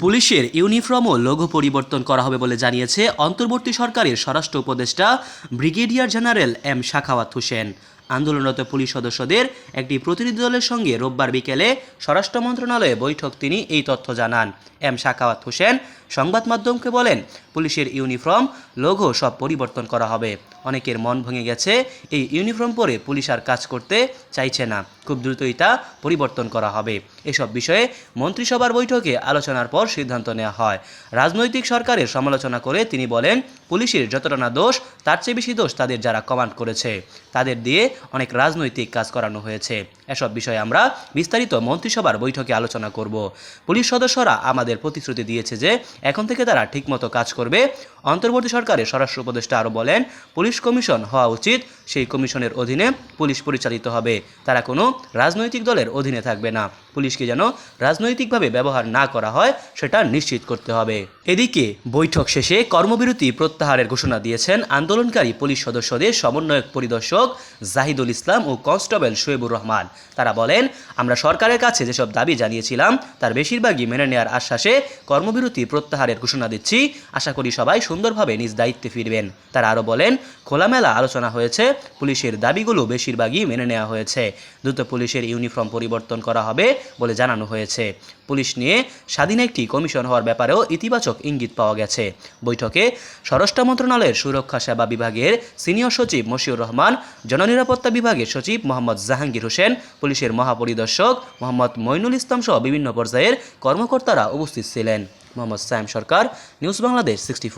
পুলিশের ইউনিফর্ম ও লোগো পরিবর্তন করা হবে বলে জানিয়েছে অন্তর্বর্তী সরকারের স্বরাষ্ট্র উপদেষ্টা brigadier general M Sakhawat Hossain. আন্দোলনরত পুলিশ সদস্যদের একটি প্রতিনিধি দলের সঙ্গে রোববার বিকেলে স্বরাষ্ট্র মন্ত্রণালয়ে বৈঠক তিনি এই তথ্য জানান। এম শাখাওয়াত হোসেন সংবাদ মাধ্যমকে বলেন, পুলিশের ইউনিফর্ম, লোগো সব পরিবর্তন করা হবে। অনেকের মন ভেঙে গেছে, এই ইউনিফর্ম পরে পুলিশ আর কাজ করতে চাইছে না। খুব দ্রুতই তা পরিবর্তন করা হবে। এসব বিষয়ে মন্ত্রিসভার বৈঠকে আলোচনার পর সিদ্ধান্ত নেওয়া হয়। রাজনৈতিক সরকারের সমালোচনা করে তিনি বলেন, পুলিশের যতটা না দোষ, তার চেয়ে বেশি দোষ তাদের যারা কমান্ড করেছে। তাদের দিয়ে অনেক রাজনৈতিক কাজ করানো হয়েছে। এসব বিষয়ে আমরা বিস্তারিত মন্ত্রিসভার বৈঠকে আলোচনা করব। পুলিশ সদস্যরা আমাদের প্রতিশ্রুতি দিয়েছে যে এখন থেকে তারা ঠিকমতো কাজ করবে। অন্তর্বর্তী সরকারের স্বরাষ্ট্র উপদেষ্টা আরও বলেন, পুলিশ কমিশন হওয়া উচিত। সেই কমিশনের অধীনে পুলিশ পরিচালিত হবে। তারা কোনো রাজনৈতিক দলের অধীনে থাকবে না। পুলিশকে যেন রাজনৈতিকভাবে ব্যবহার না করা হয়, সেটা নিশ্চিত করতে হবে। এদিকে বৈঠক শেষে কর্মবিরতি প্রত্যাহারের ঘোষণা দিয়েছেন আন্দোলনকারী পুলিশ সদস্যদের সমন্বয়ক পরিদর্শক জাহিদুল ইসলাম ও কনস্টেবল শোয়েবুর রহমান। তারা বলেন, আমরা সরকারের কাছে যেসব দাবি জানিয়েছিলাম, তার বেশিরভাগই মেনে নেওয়ার আশ্বাসে কর্মবিরতি প্রত্যাহারের ঘোষণা দিচ্ছি। আশা করি সবাই সুন্দরভাবে নিজ দায়িত্বে ফিরবেন। তারা আরও বলেন, খোলামেলা আলোচনা হয়েছে পুলিশের দাবিগুলো বেশিরভাগই মেনে নেওয়া হয়েছে। দ্রুত পুলিশের ইউনিফর্ম পরিবর্তন করা হবে বলে জানানো হয়েছে। পুলিশ নিয়ে স্বাধীন একটি কমিশন হওয়ার ব্যাপারেও ইতিবাচক ইঙ্গিত পাওয়া গেছে। বৈঠকে স্বরাষ্ট্র মন্ত্রণালয়ের সুরক্ষা সেবা বিভাগের সিনিয়র সচিব মশিউর রহমান, জননিরাপত্তা বিভাগের সচিব মোহাম্মদ জাহাঙ্গীর হোসেন, পুলিশের মহাপরিদর্শক মোহাম্মদ মইনুল ইসলাম সহ বিভিন্ন পর্যায়ের কর্মকর্তারা উপস্থিত ছিলেন। Mohammad Sayem Sarkar, news Bangladesh sixty